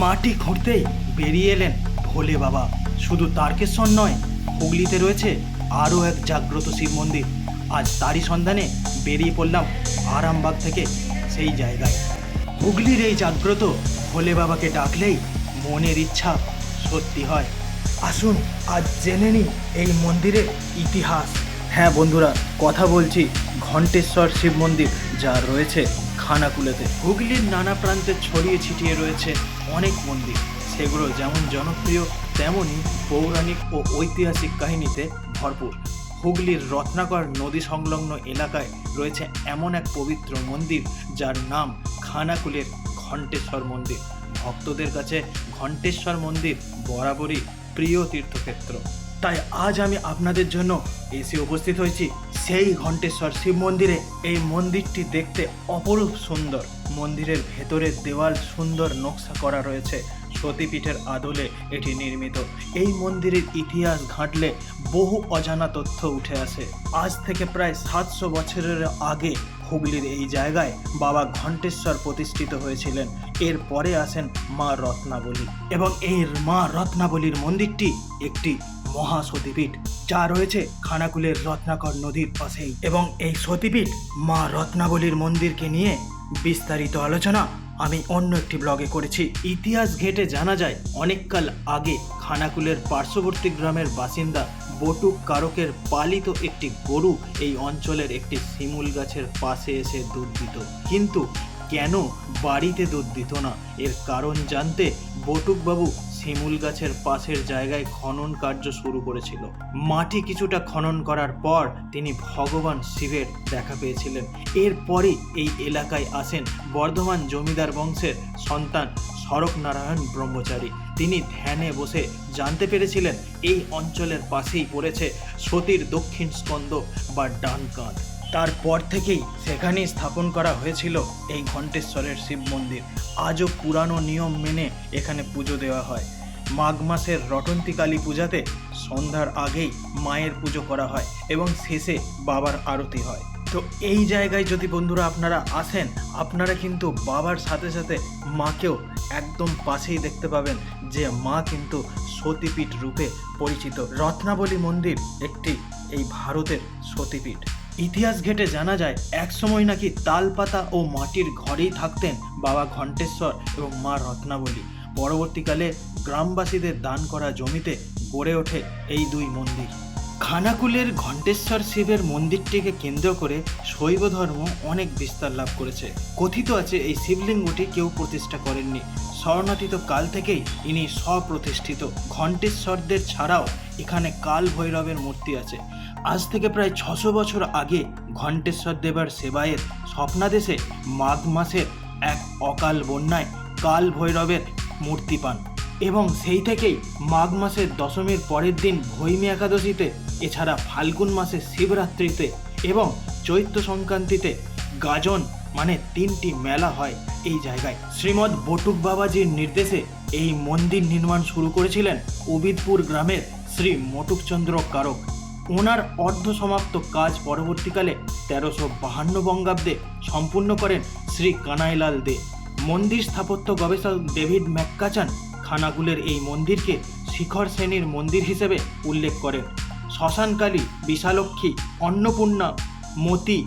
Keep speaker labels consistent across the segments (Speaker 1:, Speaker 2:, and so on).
Speaker 1: মাটি খুঁড়তেই বেরিয়ে এলেন ভোলে বাবা। শুধু তারকেশ্বর নয়, হুগলিতে রয়েছে আরও এক জাগ্রত শিব মন্দির। আজ তারই সন্ধানে বেরিয়ে পড়লাম আরামবাগ থেকে সেই জায়গায়। হুগলির এই জাগ্রত ভোলে বাবাকে ডাকলেই মনের ইচ্ছা সত্যি হয়। আসুন, আজ জেনে নিন এই মন্দিরের ইতিহাস। হ্যাঁ বন্ধুরা, কথা বলছি ঘণ্টেশ্বর শিব মন্দির, যা রয়েছে খানাকুলেতে। হুগলির নানা প্রান্তে ছড়িয়ে ছিটিয়ে রয়েছে অনেক মন্দির। সেগুলো যেমন জনপ্রিয় তেমনই পৌরাণিক ও ঐতিহাসিক কাহিনীতে ভরপুর। হুগলির রত্নাকর নদী সংলগ্ন এলাকায় রয়েছে এমন এক পবিত্র মন্দির, যার নাম খানাকুলের ঘণ্টেশ্বর মন্দির। ভক্তদের কাছে ঘণ্টেশ্বর মন্দির বরাবরই প্রিয় তীর্থক্ষেত্র। তাই আজ আমি আপনাদের জন্য এসে উপস্থিত হয়েছি সেই ঘণ্টেশ্বর শিব মন্দিরে। এই মন্দিরটি দেখতে অপরূপ সুন্দর। মন্দিরের ভেতরের দেওয়াল সুন্দর নকশা করা রয়েছে। সতীপীঠের আদলে এটি নির্মিত। এই মন্দিরের ইতিহাস ঘাঁটলে বহু অজানা তথ্য উঠে আসে। আজ থেকে প্রায় সাতশো বছরের আগে হুগলির এই জায়গায় বাবা ঘণ্টেশ্বর প্রতিষ্ঠিত হয়েছিলেন। এরপরে আসেন মা রত্নাবলী। এবং এই মা রত্নাবলীর মন্দিরটি একটি মহা সতীপীঠ যা রয়েছে খানাকুলের রত্নাকর নদীর পাশেই। এবং এই সতীপীঠ মা রত্নাবলীর মন্দিরকে নিয়ে বিস্তারিত আলোচনা আমি অন্য একটি ব্লগে করেছি। ইতিহাস ঘেটে জানা যায়, অনেককাল আগে খানাকুলের পার্শ্ববর্তী গ্রামের বাসিন্দা বটুক কারকের পালিত একটি গরু এই অঞ্চলের একটি শিমুল গাছের পাশে এসে দুধ কিন্তু কেন বাড়িতে দুধ দিত না? এর কারণ জানতে বটুকবাবু শিমুল গাছের পাশের জায়গায় খনন কার্য শুরু করেছিল। মাটি কিছুটা খনন করার পর তিনি ভগবান শিবের দেখা পেয়েছিলেন। এরপরই এই এলাকায় আসেন বর্ধমান জমিদার বংশের সন্তান শরৎ নারায়ণ ব্রহ্মচারী। তিনি ধ্যানে বসে জানতে পেরেছিলেন, এই অঞ্চলের পাশেই পড়েছে সতীর দক্ষিণ স্কন্দ বা ডান কাঁধ তারপর থেকেই সেখানেই স্থাপন করা হয়েছিল এই ঘণ্টেশ্বরের শিব মন্দির। আজও পুরানো নিয়ম মেনে এখানে পুজো দেওয়া হয়। মাঘ মাসের রটন্তী কালী পূজাতে সন্ধ্যার আগেই মায়ের পুজো করা হয় এবং শেষে বাবার আরতি হয়। তো এই জায়গায় যদি বন্ধুরা আপনারা আসেন, আপনারা কিন্তু বাবার সাথে সাথে মাকেও একদম পাশেই দেখতে পাবেন যে মা কিন্তু সতীপীঠ রূপে পরিচিত। রত্নাবলী মন্দির একটি এই ভারতের সতীপীঠ। ইতিহাস ঘেটে জানা যায়, একসময় নাকি তালপাতা ও মাটির ঘরেই থাকতেন বাবা ঘণ্টেশ্বর এবং মা রত্নাবলী। পরবর্তীকালে গ্রামবাসীদের দান করা জমিতে গড়ে ওঠে এই দুই মন্দির। খানাকুলের ঘণ্টেশ্বর শিবের মন্দিরটিকে কেন্দ্র করে শৈব ধর্ম অনেক বিস্তার লাভ করেছে। কথিত আছে, এই শিবলিঙ্গটি কেউ প্রতিষ্ঠা করেননি। স্মরণাতীত কাল থেকেই ইনি স্বপ্রতিষ্ঠিত। ঘণ্টেশ্বরদের ছাড়াও এখানে কাল ভৈরবের মূর্তি আছে। আজ থেকে প্রায় ছশো বছর আগে ঘণ্টেশ্বর দেবার সেবায়ের স্বপ্নাদেশে মাঘ মাসের এক অকাল বন্যায় কাল ভৈরবের মূর্তি পান এবং সেই থেকেই মাঘ মাসের দশমীর পরের দিন ভৈমী একাদশীতে, এছাড়া ফাল্গুন মাসের শিবরাত্রিতে এবং চৈত্র সংক্রান্তিতে গাজন মানে তিনটি মেলা হয় এই জায়গায়। শ্রীমৎ বটুক বাবাজির নির্দেশে এই মন্দির নির্মাণ শুরু করেছিলেন উবিদপুর গ্রামের শ্রী মটুকচন্দ্র কারক। ওনার অর্ধ সমাপ্ত কাজ পরবর্তীকালে তেরোশো বাহান্ন বঙ্গাব্দে সম্পূর্ণ করেন শ্রী কানাইলাল দে। মন্দির স্থাপত্য গবেষক ডেভিড ম্যাককাচান খানাকুলের এই মন্দিরকে শিখর শ্রেণির মন্দির হিসেবে উল্লেখ করেন। শ্মশানকালী বিশালক্ষী অন্নপূর্ণা, মতি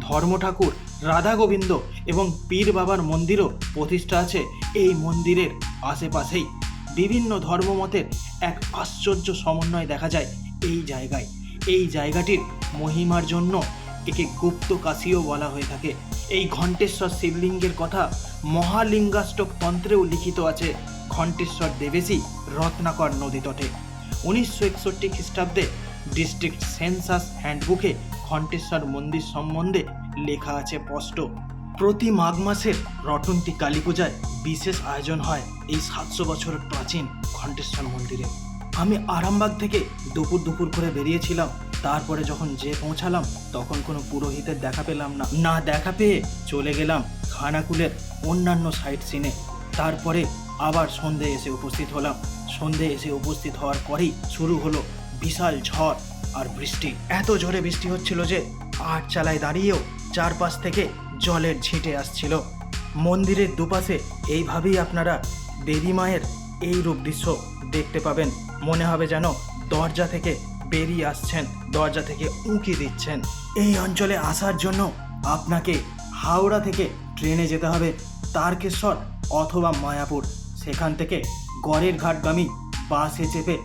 Speaker 1: ধর্ম ঠাকুর রাধা গোবিন্দ এবং পীর বাবার মন্দিরও প্রতিষ্ঠা আছে এই মন্দিরের আশেপাশেই। বিভিন্ন ধর্মমতের এক আশ্চর্য সমন্বয় দেখা যায় এই জায়গায়। এই জায়গাটির মহিমার জন্য একে গুপ্ত কাশীও বলা হয়ে থাকে। এই ঘণ্টেশ্বর শিবলিঙ্গের কথা মহালিঙ্গাষ্টক তন্ত্রেও লিখিত আছে। ঘণ্টেশ্বর দেবেশী রত্নাকর নদী তটে। উনিশশো একষট্টি খ্রিস্টাব্দে ডিস্ট্রিক্ট সেন্সাস হ্যান্ডবুকে ঘণ্টেশ্বর মন্দির সম্বন্ধে লেখা আছে স্পষ্ট। প্রতি মাঘ মাসের রটন্তী কালী পূজায় বিশেষ আয়োজন হয় এই সাতশো বছরের প্রাচীন ঘণ্টেশ্বর মন্দিরে। আমি আরামবাগ থেকে দুপুর দুপুর করে বেরিয়েছিলাম। তারপরে যখন যে পৌঁছালাম, তখন কোনো পুরোহিতের দেখা পেলাম না। না দেখা পেয়ে চলে গেলাম খানাকুলের অন্যান্য সাইট সিনে তারপরে আবার সন্ধে এসে উপস্থিত হলাম। সন্ধে এসে উপস্থিত হওয়ার পরেই শুরু হলো বিশাল ঝড় আর বৃষ্টি। এত জোরে বৃষ্টি হচ্ছিল যে আট চালায় দাঁড়িয়েও চারপাশ থেকে জলের ছিটে আসছিল। মন্দিরের দুপাশে এইভাবেই আপনারা দেবী মায়ের এই রূপ দৃশ্য দেখতে পাবেন। মনে হবে যেন দরজা থেকে বেরিয়ে আসছেন, দরজা থেকে উঁকি দিচ্ছেন। এই অঞ্চলে আসার জন্য আপনাকে হাওড়া থেকে ট্রেনে যেতে হবে, তারকেশ্বর অথবা মায়াপুর। সেখান থেকে গড়ের ঘাটগামী বাসে চেপে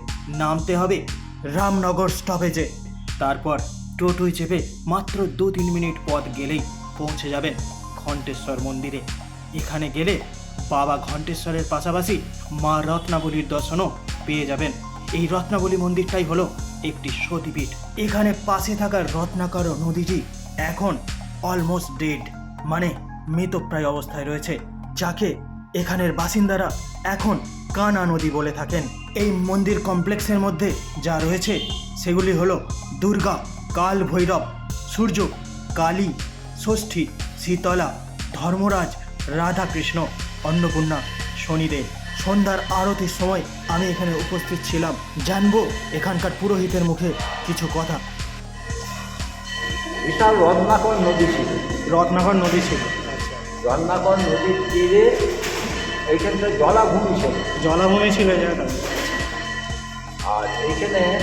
Speaker 1: নামতে হবে রামনগর স্টপেজে। তারপর টোটোয় চেপে মাত্র দু তিন মিনিট পথ গেলেই পৌঁছে যাবেন ঘণ্টেশ্বর মন্দিরে। এখানে গেলে বাবা ঘণ্টেশ্বরের পাশাপাশি মা রত্নাবলীর দর্শনও পেয়ে যাবেন। এই রত্নাবলী মন্দিরটাই হলো একটি সতীপীঠ। এখানে পাশে থাকা রত্নাকর নদীটি এখন অলমোস্ট ডেড মানে মৃতপ্রায় অবস্থায় রয়েছে, যাকে এখানের বাসিন্দারা এখন কানা নদী বলে থাকেন। এই মন্দির কমপ্লেক্সের মধ্যে যা রয়েছে, সেগুলি হলো দুর্গা কাল ভৈরব সূর্য, কালী, ষষ্ঠী, শীতলা, ধর্মরাজ, রাধাকৃষ্ণ, অন্নপূর্ণা, শনিদেব। সন্ধ্যার আরতির সময় আমি এখানে উপস্থিত ছিলাম। জানব এখানকার পুরোহিতের মুখে কিছু কথা।
Speaker 2: বিশাল রত্নাকর নদী ছিল।
Speaker 1: রত্নাকর নদী ছিল।
Speaker 2: রত্নাকর নদীর তীরে এইখানটা জলাভূমি ছিল।
Speaker 1: জলাভূমি ছিল জায়গাটা
Speaker 2: আর এইখানে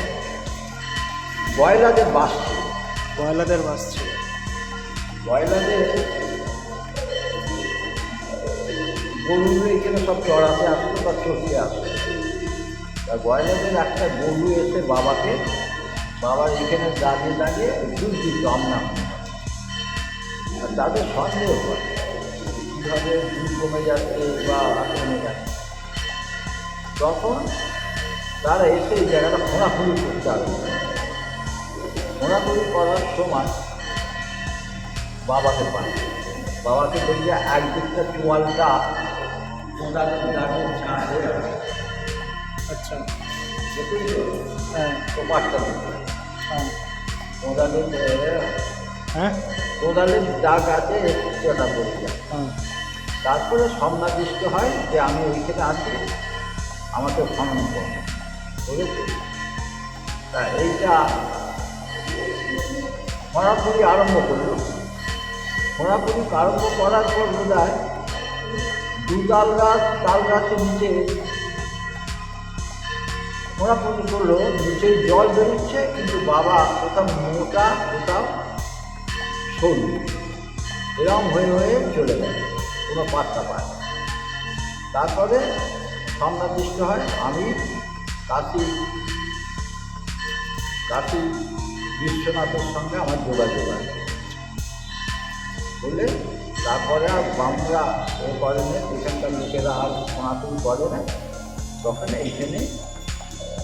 Speaker 2: বয়লাদের বাস ছিল।
Speaker 1: কয়লাদের বাস ছিল।
Speaker 2: বয়লাদের গরুগুলো এখানে সব চড়াতে আসতো বা চড়তে আসতো। তা বয়লাদের একটা গরু এসে বাবাকে বাবার এখানে দাঁড়িয়ে দাঁড়িয়ে দুধ দিত আমনা আর তাদের সন্দেহ হয় কীভাবে দুধ কমে যাচ্ছে বা কমে যাচ্ছে। তখন তারা এসে এই জায়গাটা খোঁড়াখুড়ি করতে আরম্ভ। খোঁড়াখুড়ি করার সময় বাবাকে পায়। বাবাকে দেখলে একদিকটা চোয়ালটা কোদালের দাঁড়িয়ে ছাড় হয়ে আছে
Speaker 1: আচ্ছা।
Speaker 2: দেখুন
Speaker 1: হ্যাঁ।
Speaker 2: ওপাশটা দেখুন।
Speaker 1: হ্যাঁ।
Speaker 2: কোদালের
Speaker 1: হ্যাঁ।
Speaker 2: কোদালের দাগ আছে কিছুটা পড়ে
Speaker 1: হ্যাঁ
Speaker 2: তারপরে সন্ন্যাদিষ্ট হয় যে আমি ওইখানে আছি, আমাকে খনন করো। বুঝেছি? তা এইটা খরাপুরি আরম্ভ করল। খরাপুরি আরম্ভ করার পর বোধ হয় দু তাল গাছ তাল গাছের নিচে খরাপুরি করল নিচে জল বেরোচ্ছে, কিন্তু বাবা, কোথাও মোটা, কোথাও সরু। এরকম হয়ে হয়ে চলে গেল, কোনো পাত্তা পায়। তারপরে সন্ন্যাদিষ্ট হয়, আমি, কাশী কাশী বিশ্বনাথের সঙ্গে আমার যোগাযোগ আছে। বলে তারপরে আর বামরা এ করে না এখানকার লোকেরা আর সনাতন করে না তখন এইখানে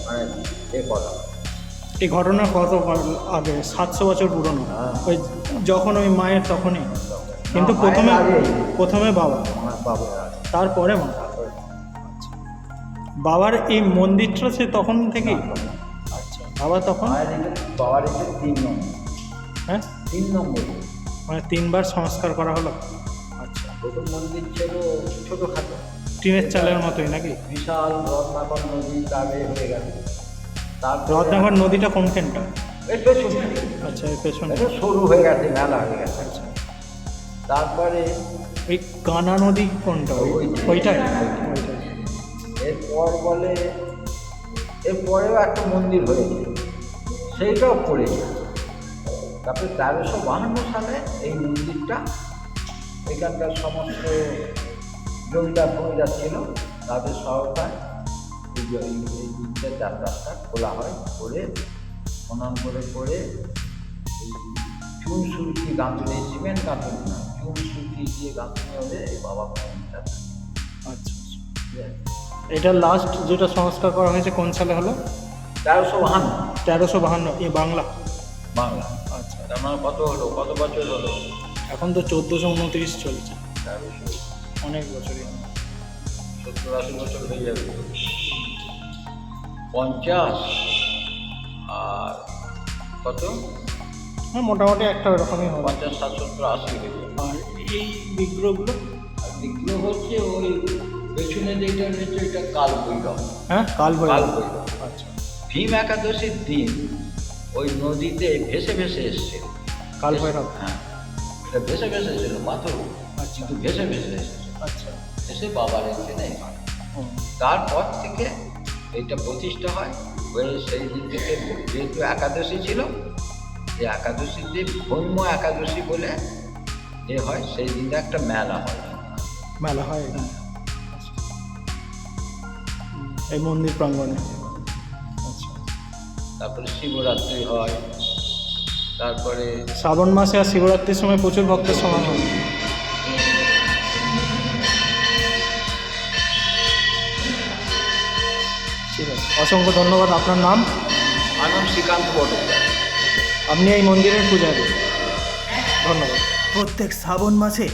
Speaker 2: মানে এ করা
Speaker 1: এই ঘটনা কত আগে? সাতশো বছর পুরনো।
Speaker 2: হ্যাঁ।
Speaker 1: ওই যখন ওই মায়ের তখনই। কিন্তু প্রথমে
Speaker 2: আগে।
Speaker 1: প্রথমে বাবা। তারপরে মা। বাবার এই মন্দিরটা সে তখন থেকেই
Speaker 2: না,
Speaker 1: আচ্ছা বাবা তখন?
Speaker 2: বাবার তিন নম্বর।
Speaker 1: হ্যাঁ?
Speaker 2: তিন নম্বর।
Speaker 1: মানে তিনবার সংস্কার করা হলো। আচ্ছা
Speaker 2: প্রথম মন্দির ছিল ছোটোখাটো
Speaker 1: টিনের চালের মতোই নাকি?
Speaker 2: বিশাল রত্নাকর নদী তাবে হয়ে গেল। তারপর
Speaker 1: রত্নাঘর নদীটা কোনখানটা
Speaker 2: এর পেছনে
Speaker 1: আচ্ছা এই পেছনে
Speaker 2: সরু হয়ে গেছে মেলা হয়ে গেছে।
Speaker 1: আচ্ছা।
Speaker 2: তারপরে
Speaker 1: ওই কানা নদী কোনটা? ওই-
Speaker 2: ওইটাই। এরপর বলে এরপরেও একটা মন্দির হয়েছে। সেইটাও পড়ে গেছে। তারপরে তেরোশো বাহান্ন সালে এই মন্দিরটা এখানকার সমস্ত জমিদার ফমিদার ছিল তাদের সহায়তায় এই দিকটা চার রাস্তা খোলা হয় করে খনন করে করে এই চুন সুরকি গাঁথুনি সিমেন্ট গাঁথুনি না চুন সুরকি দিয়ে গাঁথুনি হলে এই বাবা মন্দিরটা
Speaker 1: আচ্ছা আচ্ছা? এটা লাস্ট যেটা সংস্কার করা হয়েছে কোন সালে হলো?
Speaker 2: তেরোশো বাহান্ন।
Speaker 1: তেরোশো বাহান্ন এই বাংলা।
Speaker 2: বাংলা। কত হলো? কত বছর হলো?
Speaker 1: এখন তো চোদ্দোশো উনত্রিশ চলছে। অনেক বছরই
Speaker 2: সত্তর আশি বছর হয়ে যাবে। পঞ্চাশ? আর কত?
Speaker 1: হ্যাঁ মোটামুটি একটা ওরকমই হবে।
Speaker 2: পঞ্চাশ ষাট সত্তর আশি হয়ে
Speaker 1: আর এই বিগ্রহগুলো?
Speaker 2: দ্বিতীয় হচ্ছে ওই পেছনে যেটা রয়েছে ওইটা কাল বৈরব
Speaker 1: হ্যাঁ কাল
Speaker 2: কাল
Speaker 1: বৈরব আচ্ছা।
Speaker 2: ভীম একাদশীর দিন ওই নদীতে ভেসে ভেসে এসছে
Speaker 1: কাল ভৈরব
Speaker 2: হ্যাঁ। এটা ভেসে ভেসে এসেছিল পাথর
Speaker 1: আচ্ছা।
Speaker 2: কিন্তু ভেসে ভেসে এসেছে
Speaker 1: আচ্ছা।
Speaker 2: এসে বাবার এখানে
Speaker 1: হুম।
Speaker 2: তারপর থেকে এইটা প্রতিষ্ঠা হয়। হয়ে সেই দিন থেকে যেহেতু একাদশী ছিল যে এই একাদশীতে ব্রহ্ম একাদশী বলে যে হয় সেই দিনটা একটা মেলা হয়।
Speaker 1: মেলা হয়। এখানে এই মন্দির প্রাঙ্গণে।
Speaker 2: তারপরে শিবরাত্রি হয় তারপরে
Speaker 1: শ্রাবণ মাসে আর শিবরাত্রির সময় প্রচুর ভক্তের সমাগম হয়। ঠিক আছে অসংখ্য ধন্যবাদ আপনার নাম।
Speaker 2: আমার নাম শ্রীকান্ত বটক
Speaker 1: আপনি এই মন্দিরের পূজারী। ধন্যবাদ। প্রত্যেক শ্রাবণ মাসে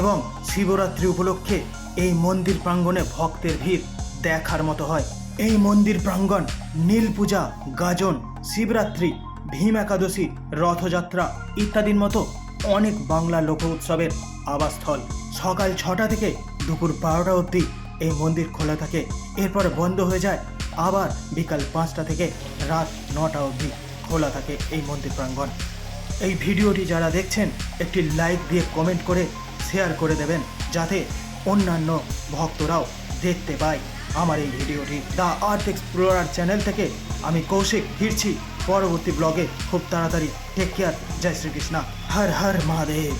Speaker 1: এবং শিবরাত্রি উপলক্ষে এই মন্দির প্রাঙ্গণে ভক্তের ভিড় দেখার মতো হয়। এই মন্দির প্রাঙ্গণ, নীল পূজা, গাজন, শিবরাত্রি, ভীম একাদশী, রথযাত্রা ইত্যাদির মতো অনেক বাংলা লোক উৎসবের আবাসস্থল। সকাল ছটা থেকে দুপুর বারোটা অবধি এই মন্দির খোলা থাকে। এরপর বন্ধ হয়ে যায়। আবার বিকাল পাঁচটা থেকে রাত নটা অবধি খোলা থাকে এই মন্দির প্রাঙ্গণ। এই ভিডিওটি যারা দেখছেন, একটি লাইক দিয়ে কমেন্ট করে শেয়ার করে দেবেন, যাতে অন্যান্য ভক্তরাও দেখতে পায়। আমার এই ভিডিওটি দ্য আর্থ এক্সপ্লোরার চ্যানেল থেকে আমি কৌশিক ফিরছি। পরবর্তী ব্লগে খুব তাড়াতাড়ি। টেক কেয়ার জয় শ্রীকৃষ্ণ। হর হর মহাদেব।